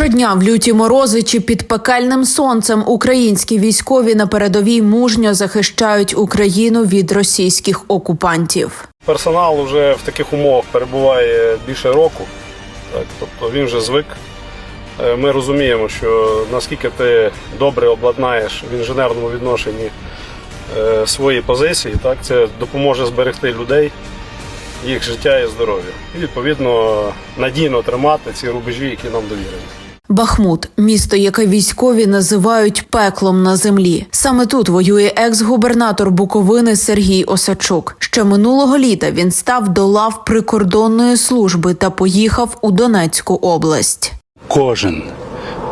Щодня в люті морози чи під пекельним сонцем українські військові на передовій мужньо захищають Україну від російських окупантів. Персонал вже в таких умовах перебуває більше року, так, тобто він вже звик. Е, Ми розуміємо, що наскільки ти добре обладнаєш в інженерному відношенні е, свої позиції, так, це допоможе зберегти людей, їх життя і здоров'я. І відповідно надійно тримати ці рубежі, які нам довірені. Бахмут місто, яке військові називають пеклом на землі. Саме тут воює екс-губернатор Буковини Сергій Осачук. Ще минулого літа він став до лав прикордонної служби та поїхав у Донецьку область. кожен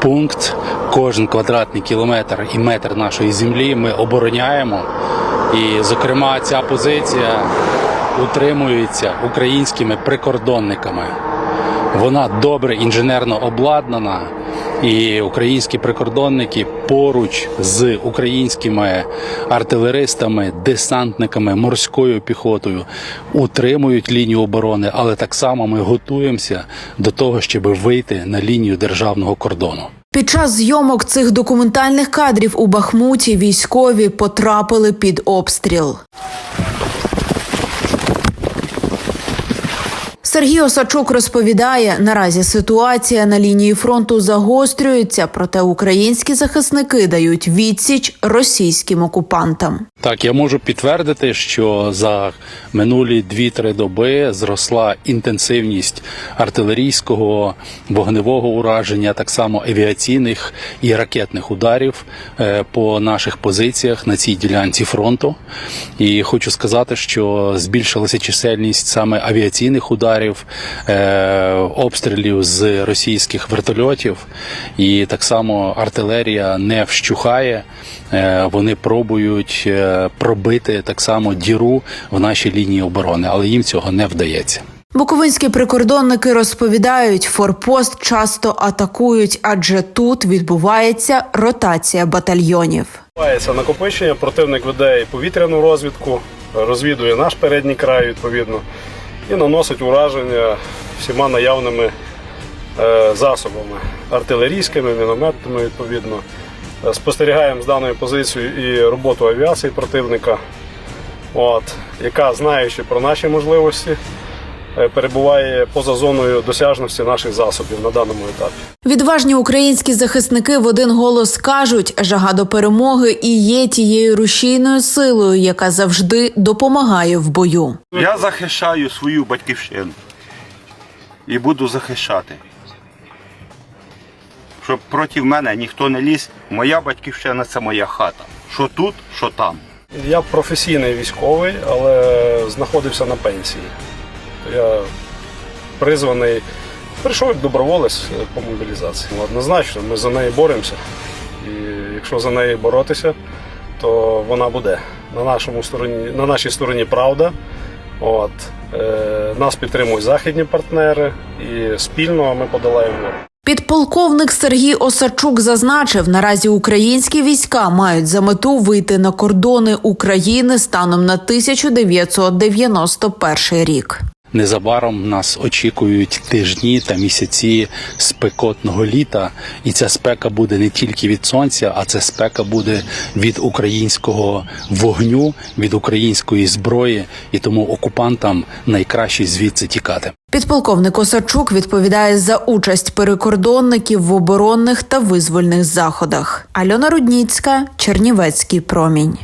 пункт, кожен квадратний кілометр і метр нашої землі ми обороняємо. І, зокрема, ця позиція утримується українськими прикордонниками. Вона добре інженерно обладнана, і українські прикордонники поруч з українськими артилеристами, десантниками, морською піхотою утримують лінію оборони, але так само ми готуємося до того, щоб вийти на лінію державного кордону. Під час зйомок цих документальних кадрів у Бахмуті військові потрапили під обстріл. Сергій Осачук розповідає, наразі ситуація на лінії фронту загострюється, проте українські захисники дають відсіч російським окупантам. Так, я можу підтвердити, що за минулі 2-3 доби зросла інтенсивність артилерійського вогневого ураження, так само авіаційних і ракетних ударів е, по наших позиціях на цій ділянці фронту. І хочу сказати, що збільшилася чисельність саме авіаційних ударів, е, обстрілів з російських вертольотів, і так само артилерія не вщухає. Е, Вони пробують е, пробити так само діру в нашій лінії оборони, але їм цього не вдається. Буковинські прикордонники розповідають, форпост часто атакують, адже тут відбувається ротація батальйонів. Відбувається накопичення, противник веде повітряну розвідку, розвідує наш передній край відповідно і наносить ураження всіма наявними е, засобами артилерійськими, мінометними відповідно. Е, Спостерігаємо з даною позицією і роботу авіації противника, от, яка, знаючи про наші можливості, перебуває поза зоною досяжності наших засобів на даному етапі. Відважні українські захисники в один голос кажуть, жага до перемоги і є тією рушійною силою, яка завжди допомагає в бою. Я захищаю свою батьківщину і буду захищати. Щоб проти мене ніхто не ліз, моя батьківщина це моя хата. Що тут, що там. Я професійний військовий, але знаходився на пенсії. Я призваний, прийшов як доброволець по мобілізації. Однозначно, ми за неї боремося. І якщо за неї боротися, то вона буде. На, нашому стороні, на нашій стороні правда. От, е, нас підтримують західні партнери, і спільно ми подолаємо. Підполковник Сергій Осачук зазначив, наразі українські війська мають за мету вийти на кордони України станом на 1991 рік. Незабаром нас очікують тижні та місяці спекотного літа, і ця спека буде не тільки від сонця, а це спека буде від українського вогню, від української зброї, і тому окупантам найкраще звідси тікати. Підполковник Осачук відповідає за участь перекордонників в оборонних та визвольних заходах. Альона Рудніцька, Чернівецький промінь.